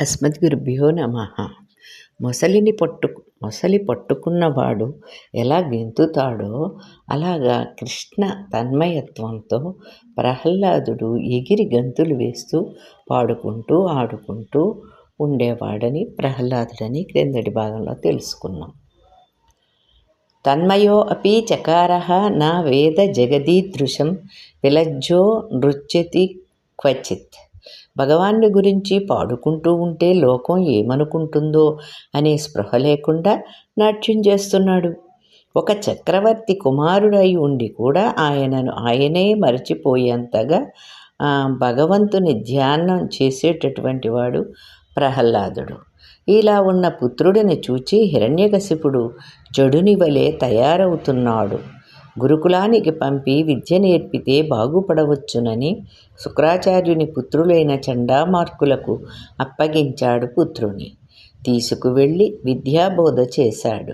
అస్మద్గురుభ్యో నమ. మొసలిని పట్టు మొసలి పట్టుకున్నవాడు ఎలా గెంతుతాడో అలాగా కృష్ణ తన్మయత్వంతో ప్రహ్లాదుడు ఎగిరి గంతులు వేస్తూ పాడుకుంటూ ఆడుకుంటూ ఉండేవాడని ప్రహ్లాదుడని క్రిందటి భాగంలో తెలుసుకున్నాం. తన్మయో అపి చకార నా వేద జగదీదృశం విలజ్జో నృత్యతి క్వచిత్. భగవాన్ని గురించి పాడుకుంటూ ఉంటే లోకం ఏమనుకుంటుందో అనే స్పృహ లేకుండా నాట్యం చేస్తున్నాడు. ఒక చక్రవర్తి కుమారుడై ఉండి కూడా ఆయనను ఆయనే మరచిపోయేంతగా భగవంతుని ధ్యానం చేసేటటువంటి వాడు ప్రహ్లాదుడు. ఇలా ఉన్న పుత్రుడిని చూచి హిరణ్యకశిపుడు జడుని వలె తయారవుతున్నాడు. గురుకులానికి పంపి విద్య నేర్పితే బాగుపడవచ్చునని శుక్రాచార్యుని పుత్రులైన చండామార్కులకు అప్పగించాడు పుత్రుని. తీసుకువెళ్ళి విద్యాబోధ చేశాడు.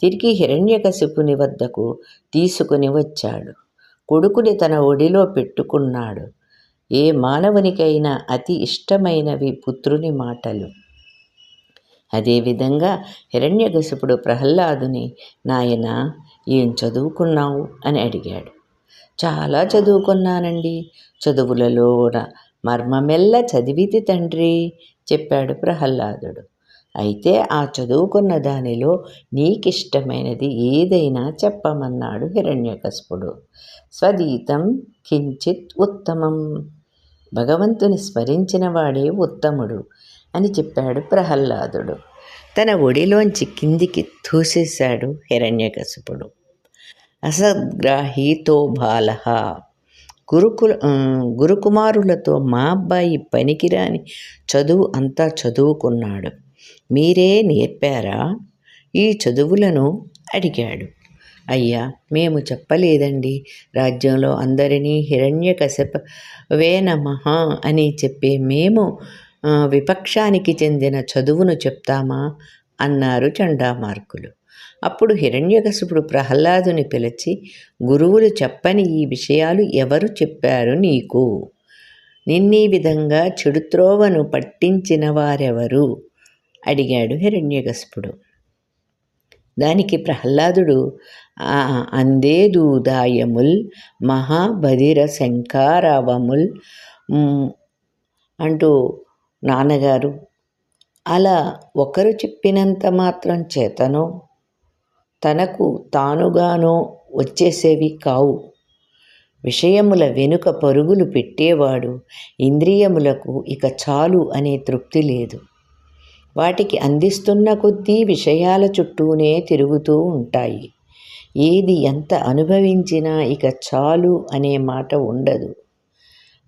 తిరిగి హిరణ్యకశిపుని వద్దకు తీసుకుని వచ్చాడు. కొడుకుని తన ఒడిలో పెట్టుకున్నాడు. ఏ మానవునికైనా అతి ఇష్టమైనవి పుత్రుని మాటలు. అదేవిధంగా హిరణ్యకశిపుడు ప్రహ్లాదుని నాయన ఏం చదువుకున్నావు? అని అడిగాడు. చాలా చదువుకున్నానండి. చదువులలో మర్మమెల్ల చదివితి తండ్రి చెప్పాడు ప్రహ్లాదుడు. అయితే ఆ చదువుకున్న దానిలో నీకిష్టమైనది ఏదైనా చెప్పమన్నాడు హిరణ్యకశపుడు. స్వదీతం కించిత్ ఉత్తమం. భగవంతుని స్మరించిన వాడే ఉత్తముడు. అని చెప్పాడు ప్రహ్లాదుడు. తన ఒడిలోంచి కిందికి తూసేశాడు హిరణ్యకశపుడు. అసద్గ్రాహీతో బాల. గురుకుల గురుకుమారులతో మా అబ్బాయి పనికిరాని చదువు అంతా చదువుకున్నాడు. మీరే నేర్పారా? ఈ చదువులను అడిగాడు. అయ్యా మేము చెప్పలేదండి. రాజ్యంలో అందరినీ హిరణ్యకశపవే నమః అని చెప్పే మేము విపక్షానికి చెందిన చదువును చెప్తామా? అన్నారు చండామార్కులు. అప్పుడు హిరణ్యకశిపుడు ప్రహ్లాదుని పిలిచి గురువులు చెప్పని ఈ విషయాలు ఎవరు చెప్పారు నీకు? నిన్నీ విధంగా చెడుత్రోవను పట్టించిన వారెవరు? అడిగాడు హిరణ్యకశిపుడు. దానికి ప్రహ్లాదుడు అందేదూదాయముల్ మహాబధిర శంకారావముల్ అంటూ నాన్నగారు. అలా ఒకరు చెప్పినంత మాత్రం చేతనో తనకు తానుగానో వచ్చేసేవి కావు. విషయముల వెనుక పరుగులు పెట్టేవాడు ఇంద్రియములకు ఇక చాలు అనే తృప్తి లేదు. వాటికి అందిస్తున్న కొద్దీ విషయాల చుట్టూనే తిరుగుతూ ఉంటాయి. ఏది ఎంత అనుభవించినా ఇక చాలు అనే మాట ఉండదు.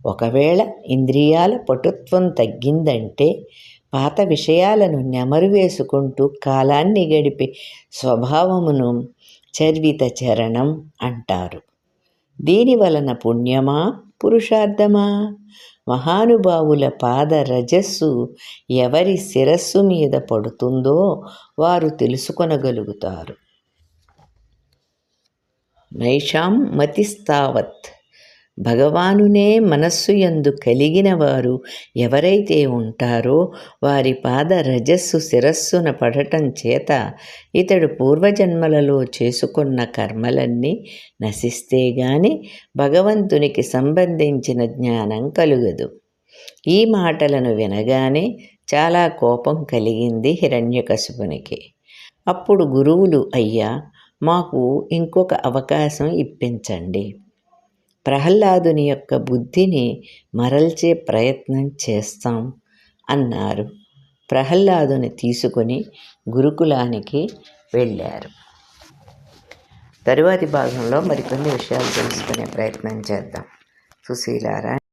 ఒకవేళ ఇంద్రియాల పటుత్వం తగ్గిందంటే పాత విషయాలను నెమరు వేసుకుంటూ కాలాన్ని గడిపే స్వభావమును చర్విత చరణం అంటారు. దీని వలన పుణ్యమా? పురుషార్థమా? మహానుభావుల పాద రజస్సు ఎవరి శిరస్సు మీద పడుతుందో వారు తెలుసుకొనగలుగుతారు. నైషాం మతిస్తావత్ భగవానునే మనస్సు యందు కలిగిన వారు ఎవరైతే ఉంటారో వారి పాద రజస్సు శిరస్సున పడటం చేత ఇతడు పూర్వజన్మలలో చేసుకున్న కర్మలన్నీ నశిస్తే గాని భగవంతునికి సంబంధించిన జ్ఞానం కలుగదు. ఈ మాటలను వినగానే చాలా కోపం కలిగింది హిరణ్యకశుపునికి. అప్పుడు గురువులు అయ్యా మాకు ఇంకొక అవకాశం ఇప్పించండి. ప్రహ్లాదుని యొక్క బుద్ధిని మరల్చే ప్రయత్నం చేస్తాం అన్నారు. ప్రహ్లాదుని తీసుకొని గురుకులానికి వెళ్ళారు. తరువాతి భాగంలో మరికొన్ని విషయాలు తెలుసుకునే ప్రయత్నం చేద్దాం. సుశీలారా